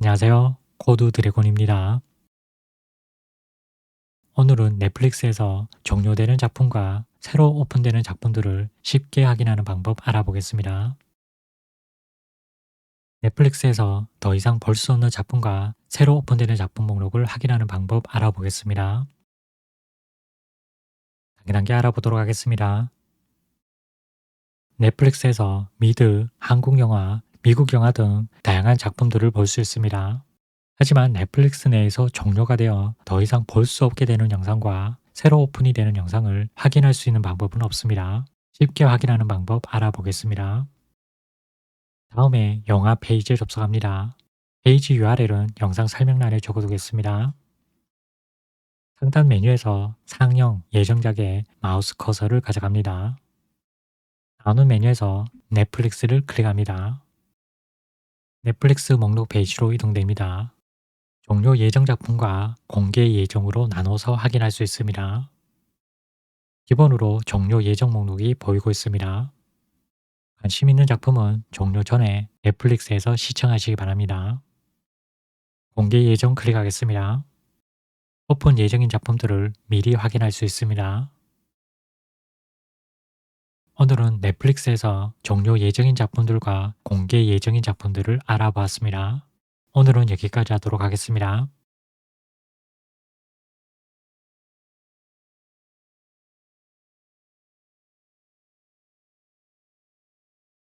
안녕하세요. 코드 드래곤입니다. 오늘은 넷플릭스에서 종료되는 작품과 새로 오픈되는 작품들을 쉽게 확인하는 방법 알아보겠습니다. 넷플릭스에서 더 이상 볼 수 없는 작품과 새로 오픈되는 작품 목록을 확인하는 방법 알아보겠습니다. 단계단계 알아보도록 하겠습니다. 넷플릭스에서 미드, 한국 영화, 미국 영화 등 다양한 작품들을 볼 수 있습니다. 하지만 넷플릭스 내에서 종료가 되어 더 이상 볼 수 없게 되는 영상과 새로 오픈이 되는 영상을 확인할 수 있는 방법은 없습니다. 쉽게 확인하는 방법 알아보겠습니다. 다음에 영화 페이지에 접속합니다. 페이지 URL은 영상 설명란에 적어두겠습니다. 상단 메뉴에서 상영 예정작의 마우스 커서를 가져갑니다. 나오는 메뉴에서 넷플릭스를 클릭합니다. 넷플릭스 목록 페이지로 이동됩니다. 종료 예정 작품과 공개 예정으로 나눠서 확인할 수 있습니다. 기본으로 종료 예정 목록이 보이고 있습니다. 관심 있는 작품은 종료 전에 넷플릭스에서 시청하시기 바랍니다. 공개 예정 클릭하겠습니다. 오픈 예정인 작품들을 미리 확인할 수 있습니다. 오늘은 넷플릭스에서 종료 예정인 작품들과 공개 예정인 작품들을 알아보았습니다. 오늘은 여기까지 하도록 하겠습니다.